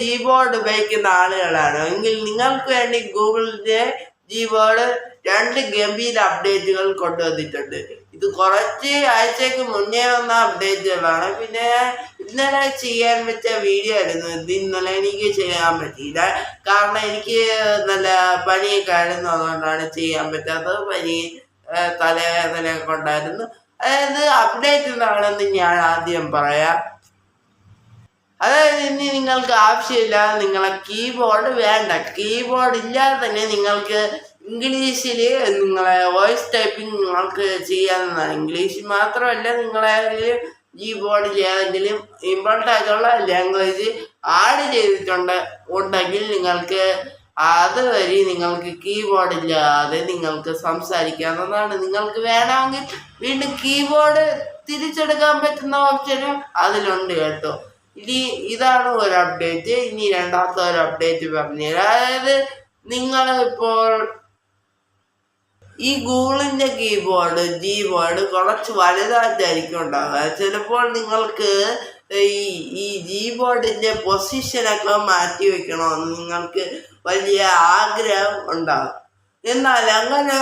G board ഉപയോഗിക്കുന്ന ആളുകളാണ്. എങ്കിൽ നിങ്ങൾക്ക് വേണ്ടി ഗൂഗിളിന്റെ ജി ബോർഡ് രണ്ട് ഗംഭീര അപ്ഡേറ്റുകൾ കൊണ്ടുവന്നിട്ടുണ്ട്. ഇത് കുറച്ച് ആഴ്ചക്ക് മുന്നേ വന്ന അപ്ഡേറ്റുകളാണ്. പിന്നെ ഇന്നലെ ചെയ്യാൻ വെച്ച വീഡിയോ ആയിരുന്നു. ഇത് ഇന്നലെ എനിക്ക് ചെയ്യാൻ പറ്റിയില്ല. കാരണം എനിക്ക് നല്ല പനിയൊക്കെ ആയിരുന്നു. അതുകൊണ്ടാണ് ചെയ്യാൻ പറ്റാത്തത്. പനി തലവേദനയൊക്കെ ഉണ്ടായിരുന്നു. അതായത് അപ്ഡേറ്റ് എന്താണെന്ന് ഞാൻ ആദ്യം പറയാം. അതായത് ഇനി നിങ്ങൾക്ക് ആവശ്യമില്ല നിങ്ങളെ കീബോർഡ് വേണ്ട. കീബോർഡ് ഇല്ലാതെ തന്നെ നിങ്ങൾക്ക് ഇംഗ്ലീഷിൽ നിങ്ങളെ വോയിസ് ടൈപ്പിംഗ് നിങ്ങൾക്ക് ചെയ്യാവുന്നതാണ്. ഇംഗ്ലീഷ് മാത്രമല്ല നിങ്ങളെ കീബോർഡിൽ ഏതെങ്കിലും ഇമ്പോർട്ടന്റ് ആയിട്ടുള്ള ലാംഗ്വേജ് ആഡ് ചെയ്തിട്ടുണ്ട് ഉണ്ടെങ്കിൽ നിങ്ങൾക്ക് അത് നിങ്ങൾക്ക് കീബോർഡ് ഇല്ലാതെ നിങ്ങൾക്ക് സംസാരിക്കാവുന്നതാണ്. നിങ്ങൾക്ക് വേണമെങ്കിൽ വീണ്ടും കീബോർഡ് തിരിച്ചെടുക്കാൻ പറ്റുന്ന ഓപ്ഷനും അതിലുണ്ട് കേട്ടോ. ഇനി ഇതാണ് ഒരു അപ്ഡേറ്റ് ഇനി രണ്ടാമത്തെ ഒരു അപ്ഡേറ്റ് പറഞ്ഞുതരാം. അതായത് നിങ്ങൾ ഇപ്പോൾ ഈ ഗൂഗിളിന്റെ കീബോർഡ് ജീബോർഡ് കുറച്ച് വലുതായിട്ടായിരിക്കും ഉണ്ടാവുക. ചിലപ്പോൾ നിങ്ങൾക്ക് ഈ ഈ ജീബോർഡിന്റെ പൊസിഷനൊക്കെ മാറ്റി വെക്കണമെന്ന് നിങ്ങൾക്ക് വലിയ ആഗ്രഹം ഉണ്ടാകും. എന്നാൽ അങ്ങനെ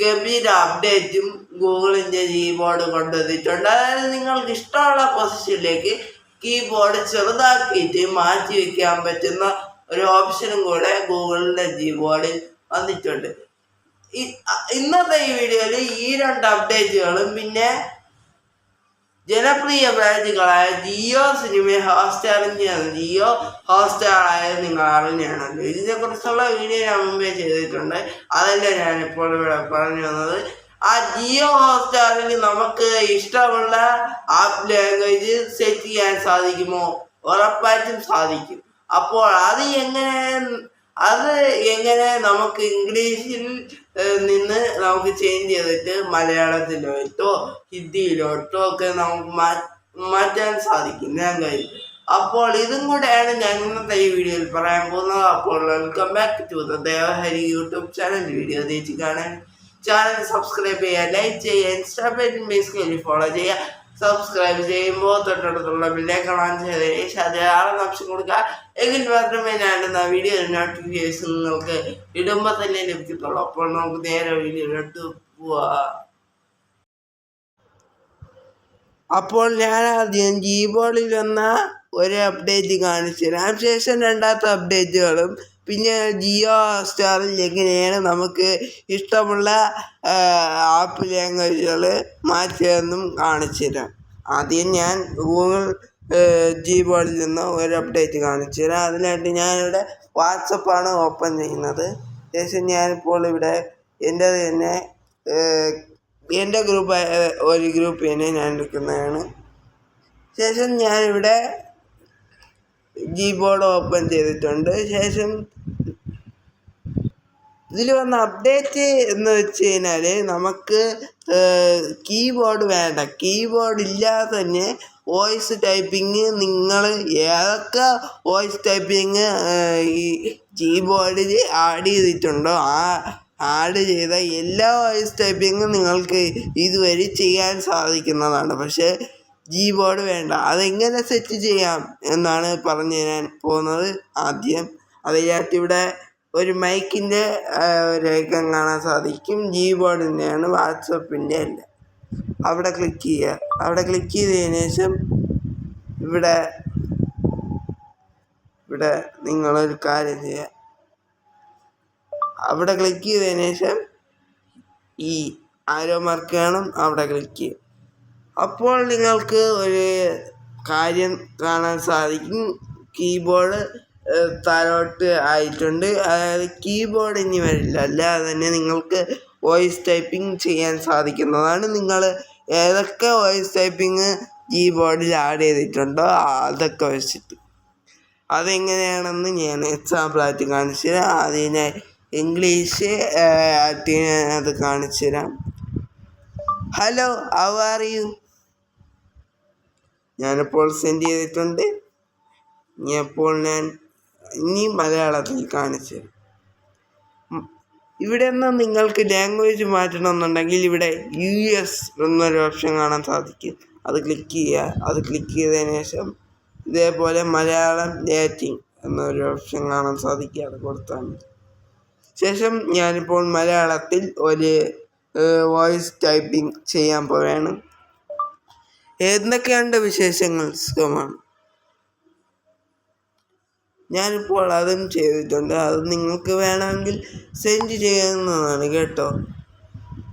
ഗംഭീര അപ്ഡേറ്റും ഗൂഗിളിന്റെ ജീബോർഡ് കൊണ്ടുവന്നിട്ടുണ്ട്. അതായത് നിങ്ങൾക്ക് ഇഷ്ടമുള്ള പൊസിഷനിലേക്ക് കീബോർഡ് ചെറുതാക്കിയിട്ട് മാറ്റി വെക്കാൻ പറ്റുന്ന ഒരു ഓപ്ഷനും കൂടെ ഗൂഗിളിന്റെ ജി ബോർഡിൽ വന്നിട്ടുണ്ട്. ഇന്നത്തെ ഈ വീഡിയോയിൽ ഈ രണ്ട് അപ്ഡേറ്റുകളും പിന്നെ ജനപ്രിയ ബ്രാൻഡുകളായ ജിയോ സിനിമ ഹോട്ട്സ്റ്റാറിന്റെയാണ് ജിയോ ഹോട്ട്സ്റ്റാർ ആയത് നിങ്ങൾ അറിഞ്ഞാണല്ലോ ഇതിനെക്കുറിച്ചുള്ള വീഡിയോ ഞാൻ മുമ്പേ ചെയ്തിട്ടുണ്ട്. അതല്ല ഞാനിപ്പോൾ ഇവിടെ പറഞ്ഞു വന്നത് ആ ജിയോ ഹോട്ട്സ്റ്റാറിൽ നമുക്ക് ഇഷ്ടമുള്ള ആപ്പ് ലാംഗ്വേജ് സെറ്റ് ചെയ്യാൻ സാധിക്കുമോ? ഉറപ്പായിട്ടും സാധിക്കും. അപ്പോൾ അത് എങ്ങനെ അത് എങ്ങനെ നമുക്ക് ഇംഗ്ലീഷിൽ നിന്ന് നമുക്ക് ചേഞ്ച് ചെയ്തിട്ട് മലയാളത്തിലോട്ടോ ഹിന്ദിയിലോട്ടോ ഒക്കെ നമുക്ക് മാറ്റാൻ സാധിക്കും. ലാംഗ്വേജ് അപ്പോൾ ഇതും കൂടെയാണ് ഞാൻ ഇന്നത്തെ ഈ വീഡിയോയിൽ പറയാൻ പോകുന്നത്. അപ്പോൾ welcome back to the Devahari YouTube channel video തേച്ച് കാണാൻ ചാനൽ സബ്സ്ക്രൈബ് ചെയ്യുക ലൈക്ക് ചെയ്യുക ഇൻസ്റ്റാഗ്രാം ബേസിക്കലി ഫോളോ ചെയ്യുക സബ്സ്ക്രൈബ് ചെയ്യുമ്പോൾ തൊട്ടടുത്തുള്ള ബില്ലേക്ക് കാണാൻ ശേഷം അത് ആളെ ഓപ്ഷൻ കൊടുക്കുക. എങ്കിൽ മാത്രമേ ഞാൻ ഇടുന്ന വീഡിയോ നോട്ടിഫിക്കേഷൻ നിങ്ങൾക്ക് ഇടുമ്പോൾ തന്നെ ലഭിക്കത്തുള്ളൂ. അപ്പോൾ നമുക്ക് നേരെ വീഡിയോയിലോട്ട് പോവാം. അപ്പോൾ ഞാൻ ആദ്യം ജീബോളിൽ വന്ന ഒരു അപ്ഡേറ്റ് കാണിച്ചു തരാം. ശേഷം രണ്ടാമത്തെ അപ്ഡേറ്റുകളും പിന്നെ ജിയോ സ്റ്റാറിൽ എങ്ങനെയാണ് നമുക്ക് ഇഷ്ടമുള്ള ആപ്പ് ലാംഗ്വേജുകൾ മാറ്റിയതെന്നും കാണിച്ചു തരാം. ആദ്യം ഞാൻ ഗൂഗിൾ ജിബോളിൽ നിന്ന് ഒരു അപ്ഡേറ്റ് കാണിച്ചു തരാം. അതിനായിട്ട് ഞാനിവിടെ വാട്സപ്പാണ് ഓപ്പൺ ചെയ്യുന്നത്. ശേഷം ഞാനിപ്പോൾ ഇവിടെ എന്റെ തന്നെ എന്റെ ഗ്രൂപ്പ് ഒരു ഗ്രൂപ്പ് തന്നെ ഞാൻ എടുക്കുന്നതാണ്. ശേഷം ഞാനിവിടെ ജി ബോർഡ് ഓപ്പൺ ചെയ്തിട്ടുണ്ട്. ശേഷം ഇതിൽ വന്ന അപ്ഡേറ്റ് എന്ന് വെച്ച് കഴിഞ്ഞാൽ നമുക്ക് കീബോർഡ് വേണ്ട. കീബോർഡ് ഇല്ലാതെ തന്നെ വോയിസ് ടൈപ്പിംഗ് നിങ്ങൾ ഏതൊക്കെ വോയിസ് ടൈപ്പിംഗ് ഈ കീബോർഡിൽ ആഡ് ചെയ്തിട്ടുണ്ടോ ആ ആഡ് ചെയ്ത എല്ലാ വോയിസ് ടൈപ്പിങ്ങും നിങ്ങൾക്ക് ഇതുവരെ ചെയ്യാൻ സാധിക്കുന്നതാണ്. പക്ഷേ ജി ബോർഡ് വേണ്ട. അതെങ്ങനെ സെറ്റ് ചെയ്യാം എന്നാണ് പറഞ്ഞു തരാൻ പോകുന്നത് ആദ്യം. അതിനകത്ത് ഇവിടെ ഒരു മൈക്കിന്റെ ഐക്കൺ കാണാൻ സാധിക്കും. ജി ബോർഡിന്റെയാണ് വാട്സപ്പിന്റെ അല്ല. അവിടെ ക്ലിക്ക് ചെയ്യുക. അവിടെ ക്ലിക്ക് ചെയ്തതിന് ശേഷം ഇവിടെ ഇവിടെ നിങ്ങളൊരു കാര്യം ചെയ്യുക. അവിടെ ക്ലിക്ക് ചെയ്തതിന് ശേഷം ഈ ആരോ മാർക്ക് കാണും അവിടെ ക്ലിക്ക് ചെയ്യും അപ്പോൾ നിങ്ങൾക്ക് ഒരു കാര്യം കാണാൻ സാധിക്കും. കീബോർഡ് താഴോട്ട് ആയിട്ടുണ്ട്. അതായത് കീബോർഡ് ഇനി വരില്ല. അല്ലാതെ തന്നെ നിങ്ങൾക്ക് വോയിസ് ടൈപ്പിംഗ് ചെയ്യാൻ സാധിക്കുന്നതാണ്. നിങ്ങൾ ഏതൊക്കെ വോയിസ് ടൈപ്പിംഗ് കീബോർഡിൽ ആഡ് ചെയ്തിട്ടുണ്ടോ അതൊക്കെ വെച്ചിട്ട്. അതെങ്ങനെയാണെന്ന് ഞാൻ എക്സാമ്പിളായിട്ട് കാണിച്ചു തരാം. അതിനെ ഇംഗ്ലീഷ് അത് കാണിച്ചു തരാം. Hello how are you? ഞാനിപ്പോൾ സെൻഡ് ചെയ്തിട്ടുണ്ട്. ഇനി അപ്പോൾ ഞാൻ ഇനി മലയാളത്തിൽ കാണിച്ചു ഇവിടെ നിന്ന് നിങ്ങൾക്ക് ലാംഗ്വേജ് മാറ്റണമെന്നുണ്ടെങ്കിൽ ഇവിടെ യു എസ് എന്നൊരു ഓപ്ഷൻ കാണാൻ സാധിക്കും. അത് ക്ലിക്ക് ചെയ്യുക. അത് ക്ലിക്ക് ചെയ്തതിന് ശേഷം ഇതേപോലെ മലയാളം ലാറ്റിൻ എന്നൊരു ഓപ്ഷൻ കാണാൻ സാധിക്കുക അത് കൊടുത്താൽ മതി. ശേഷം ഞാനിപ്പോൾ മലയാളത്തിൽ ഒരു വോയിസ് ടൈപ്പിംഗ് ചെയ്യാൻ പോവുകയാണ്. എന്തൊക്കെയുണ്ട് വിശേഷങ്ങൾ? സുഖമാണ്. ഞാനിപ്പോൾ അതും ചെയ്തിട്ടുണ്ട്. അത് നിങ്ങൾക്ക് വേണമെങ്കിൽ സെൻഡ് ചെയ്യാവുന്നതാണ് കേട്ടോ.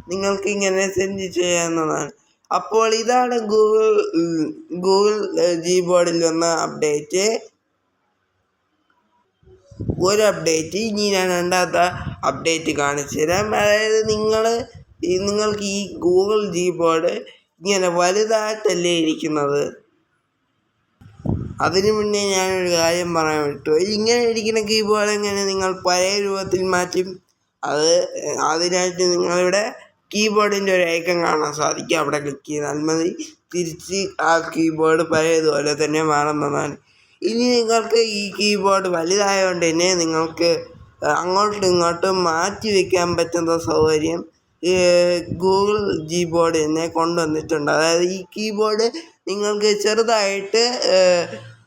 നിങ്ങൾക്ക് ഇങ്ങനെ സെൻഡ് ചെയ്യാവുന്നതാണ്. അപ്പോൾ ഇതാണ് ഗൂഗിൾ ഗൂഗിൾ ജി ബോർഡിൽ വന്ന അപ്ഡേറ്റ് ഒരു അപ്ഡേറ്റ് ഇനി ഞാൻ രണ്ടാമത്തെ അപ്ഡേറ്റ് കാണിച്ചു തരാം അതായത് നിങ്ങൾ നിങ്ങൾക്ക് ഈ ഗൂഗിൾ ജി ബോർഡ് ഇങ്ങനെ വലുതായിട്ടല്ലേ ഇരിക്കുന്നത്? അതിനു മുന്നേ ഞാനൊരു കാര്യം പറയാൻ വിട്ടു. ഇങ്ങനെ ഇരിക്കുന്ന കീബോർഡ് എങ്ങനെ നിങ്ങൾ പഴയ രൂപത്തിൽ മാറ്റും? അത് അതിനായിട്ട് നിങ്ങളിവിടെ കീബോർഡിന്റെ ഒരു ഐക്കൺ കാണാൻ സാധിക്കും. അവിടെ ക്ലിക്ക് ചെയ്താൽ മതി. തിരിച്ച് ആ കീബോർഡ് പഴയതുപോലെ തന്നെ മാറുന്നതാണ്. ഇനി നിങ്ങൾക്ക് ഈ കീബോർഡ് വലുതായതുകൊണ്ട് തന്നെ നിങ്ങൾക്ക് അങ്ങോട്ടും ഇങ്ങോട്ടും മാറ്റി വയ്ക്കാൻ പറ്റുന്ന സൗകര്യം ഗൂഗിൾ ജി തന്നെ കൊണ്ടുവന്നിട്ടുണ്ട്. അതായത് ഈ കീബോർഡ് നിങ്ങൾക്ക് ചെറുതായിട്ട്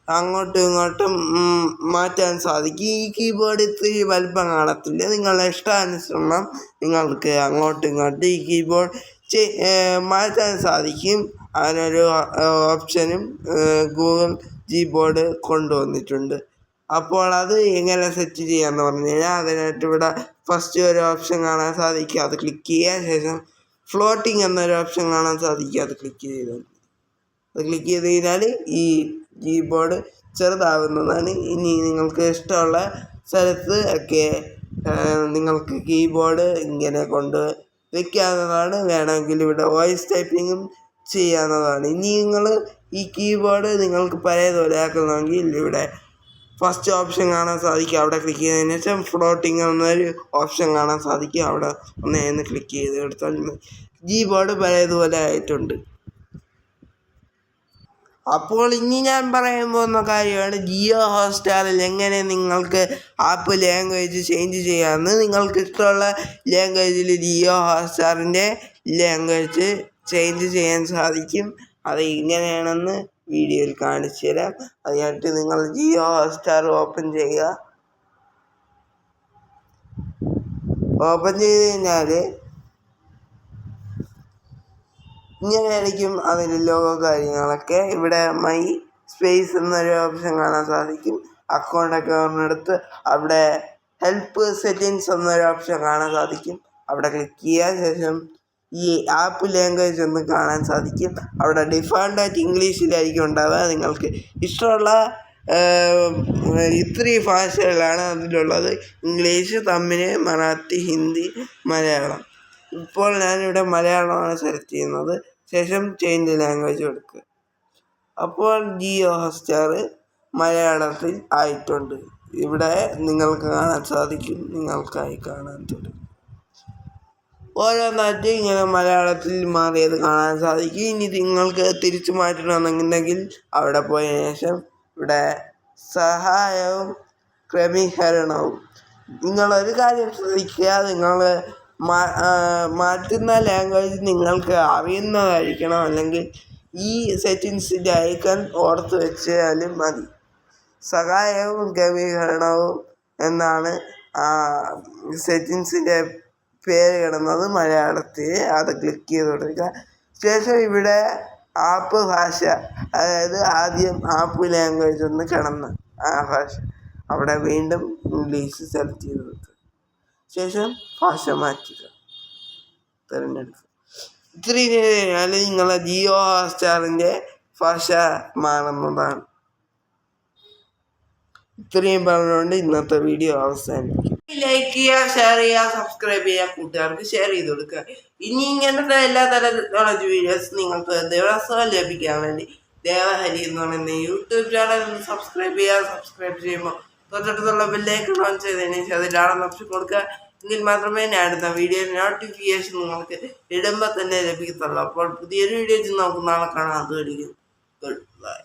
അങ്ങോട്ടും ഇങ്ങോട്ടും മാറ്റാൻ സാധിക്കും. ഈ കീബോർഡ് ഇത്തിരി വലിപ്പം കാണത്തില്ല. നിങ്ങളുടെ ഇഷ്ടാനുസരണം നിങ്ങൾക്ക് അങ്ങോട്ടും ഇങ്ങോട്ടും ഈ കീബോർഡ് മാറ്റാൻ സാധിക്കും. അതിനൊരു ഓപ്ഷനും ഗൂഗിൾ ജി ബോർഡ് കൊണ്ടുവന്നിട്ടുണ്ട്. അപ്പോൾ അത് എങ്ങനെ സെറ്റ് ചെയ്യാമെന്ന് പറഞ്ഞു കഴിഞ്ഞാൽ അതിനായിട്ട് ഇവിടെ ഫസ്റ്റ് ഒരു ഓപ്ഷൻ കാണാൻ സാധിക്കുക അത് ക്ലിക്ക് ചെയ്യാൻ ശേഷം ഫ്ലോട്ടിംഗ് എന്നൊരു ഓപ്ഷൻ കാണാൻ സാധിക്കുക അത് ക്ലിക്ക് ചെയ്താൽ അത് ക്ലിക്ക് ചെയ്ത് കഴിഞ്ഞാൽ ഈ കീബോർഡ് ചെറുതാവുന്നതാണ്. ഇനി നിങ്ങൾക്ക് ഇഷ്ടമുള്ള സ്ഥലത്ത് ഒക്കെ നിങ്ങൾക്ക് കീബോർഡ് ഇങ്ങനെ കൊണ്ട് വെക്കാവുന്നതാണ്. വേണമെങ്കിൽ ഇവിടെ വോയിസ് ടൈപ്പിങ്ങും ചെയ്യാവുന്നതാണ്. ഇനി നിങ്ങൾ ഈ കീബോർഡ് നിങ്ങൾക്ക് പഴയതുപോലെ ആക്കണമെങ്കിൽ ഇവിടെ ഫസ്റ്റ് ഓപ്ഷൻ കാണാൻ സാധിക്കും അവിടെ ക്ലിക്ക് ചെയ്തതിന് ശേഷം ഫ്ലോട്ടിങ് എന്നൊരു ഓപ്ഷൻ കാണാൻ സാധിക്കും അവിടെ ഒന്ന് ക്ലിക്ക് ചെയ്ത് എടുത്താൽ ജി ബോർഡ് പഴയതുപോലെ ആയിട്ടുണ്ട്. അപ്പോൾ ഇനി ഞാൻ പറയാൻ പോകുന്ന കാര്യമാണ് ജിയോ ഹോട്ട്സ്റ്റാറിൽ എങ്ങനെ നിങ്ങൾക്ക് ആപ്പ് ലാംഗ്വേജ് ചേഞ്ച് ചെയ്യാമെന്ന് നിങ്ങൾക്ക് ഇഷ്ടമുള്ള ലാംഗ്വേജിൽ ജിയോ ഹോട്ട്സ്റ്റാറിന്റെ ലാംഗ്വേജ് ചേഞ്ച് ചെയ്യാൻ സാധിക്കും. അത് എങ്ങനെയാണെന്ന് വീഡിയോയിൽ കാണിച്ചു തരാം. അതിനായിട്ട് നിങ്ങൾ ജിയോ ഹോട്ട്സ്റ്റാർ ഓപ്പൺ ചെയ്യുക. ഓപ്പൺ ചെയ്ത് കഴിഞ്ഞാൽ ഇങ്ങനെയായിരിക്കും അതിന്റെ ലോഗോ കാര്യങ്ങളൊക്കെ. ഇവിടെ മൈ സ്പേസ് എന്നൊരു ഓപ്ഷൻ കാണാൻ സാധിക്കും. അക്കൗണ്ടൊക്കെ ഒന്നെടുത്ത് അവിടെ ഹെൽപ്പ് സെറ്റിങ്സ് എന്നൊരു ഓപ്ഷൻ കാണാൻ സാധിക്കും. അവിടെ ക്ലിക്ക് ചെയ്യുക. ശേഷം ഈ ആപ്പ് ലാംഗ്വേജ് ഒന്ന് കാണാൻ സാധിക്കും. അവിടെ ഡിഫാൾട്ടായിട്ട് ഇംഗ്ലീഷിലായിരിക്കും ഉണ്ടാവുക. നിങ്ങൾക്ക് ഇഷ്ടമുള്ള ഇത്രയും ഭാഷകളാണ് അതിലുള്ളത്. ഇംഗ്ലീഷ് തമിഴ് മറാത്തി ഹിന്ദി മലയാളം. ഇപ്പോൾ ഞാനിവിടെ മലയാളമാണ് സെലക്ട് ചെയ്യുന്നത്. ശേഷം ചേഞ്ച് ലാംഗ്വേജ് കൊടുക്കുക അപ്പോൾ ജിയോ ഹോട്ട്സ്റ്റാർ മലയാളത്തിൽ ആയിട്ടുണ്ട്. ഇവിടെ നിങ്ങൾക്ക് കാണാൻ സാധിക്കും. നിങ്ങൾക്കായി കാണാൻ തുടങ്ങി. ഓരോന്നായിട്ട് ഇങ്ങനെ മലയാളത്തിൽ മാറിയത് കാണാൻ സാധിക്കും. ഇനി നിങ്ങൾക്ക് തിരിച്ചു മാറ്റണമെന്നുണ്ടെങ്കിൽ അവിടെ പോയ ശേഷം ഇവിടെ സഹായവും ക്രമീകരണവും. നിങ്ങളൊരു കാര്യം ശ്രദ്ധിക്കുക. നിങ്ങൾ മാറ്റുന്ന ലാംഗ്വേജ് നിങ്ങൾക്ക് അറിയുന്നതായിരിക്കണം. അല്ലെങ്കിൽ ഈ സെറ്റിങ്സിന്റെ ഐക്കൺ ഓർത്ത് വെച്ചാലും മതി. സഹായവും ക്രമീകരണവും എന്നാണ് സെറ്റിങ്സിന്റെ പേര് കിടന്നത് മലയാളത്തിൽ. അത് ക്ലിക്ക് ചെയ്ത് കൊടുക്കുക. ശേഷം ഇവിടെ ആപ്പ് ഭാഷ അതായത് ആദ്യം ആപ്പ് ലാംഗ്വേജ് ഒന്ന് കിടന്ന് ആ ഭാഷ. അവിടെ വീണ്ടും ഇംഗ്ലീഷ് സെലക്ട് ചെയ്ത് കൊടുക്കുക. ശേഷം ഭാഷ മാറ്റുക. തിരഞ്ഞെടുക്കുക. ഇത്രയും കഴിഞ്ഞാൽ നിങ്ങളെ ജിയോ ഹോസ്റ്റാറിന്റെ ഭാഷ മാറുന്നതാണ്. ഇത്രയും പറഞ്ഞുകൊണ്ട് ഇന്നത്തെ വീഡിയോ അവസാനിക്കും ലൈക്ക് ചെയ്യുക ഷെയർ ചെയ്യുക സബ്സ്ക്രൈബ് ചെയ്യുക കൂട്ടുകാർക്ക് ഷെയർ ചെയ്ത് കൊടുക്കുക. ഇനി ഇങ്ങനത്തെ എല്ലാ തരത്തിലുള്ള വീഡിയോസ് നിങ്ങൾക്ക് ദിവസവും ലഭിക്കാൻ വേണ്ടി ദേവഹരി എന്ന് പറയുന്ന യൂട്യൂബ് ചാനൽ സബ്സ്ക്രൈബ് ചെയ്യുക. സബ്സ്ക്രൈബ് ചെയ്യുമ്പോൾ തൊട്ടടുത്തുള്ള ബില്ലേക്ക് ഓൺ ചെയ്തതിന് ശേഷം അതിലാണ് ഓപ്ഷൻ കൊടുക്കുക. എങ്കിൽ മാത്രമേ ഞാൻ അടുത്ത വീഡിയോ നോട്ടിഫിക്കേഷൻ നിങ്ങൾക്ക് ഇടുമ്പോൾ തന്നെ ലഭിക്കത്തുള്ളൂ. അപ്പോൾ പുതിയൊരു വീഡിയോ നമുക്ക് നാളെ കാണാം. അത് ഗുഡ് ബൈ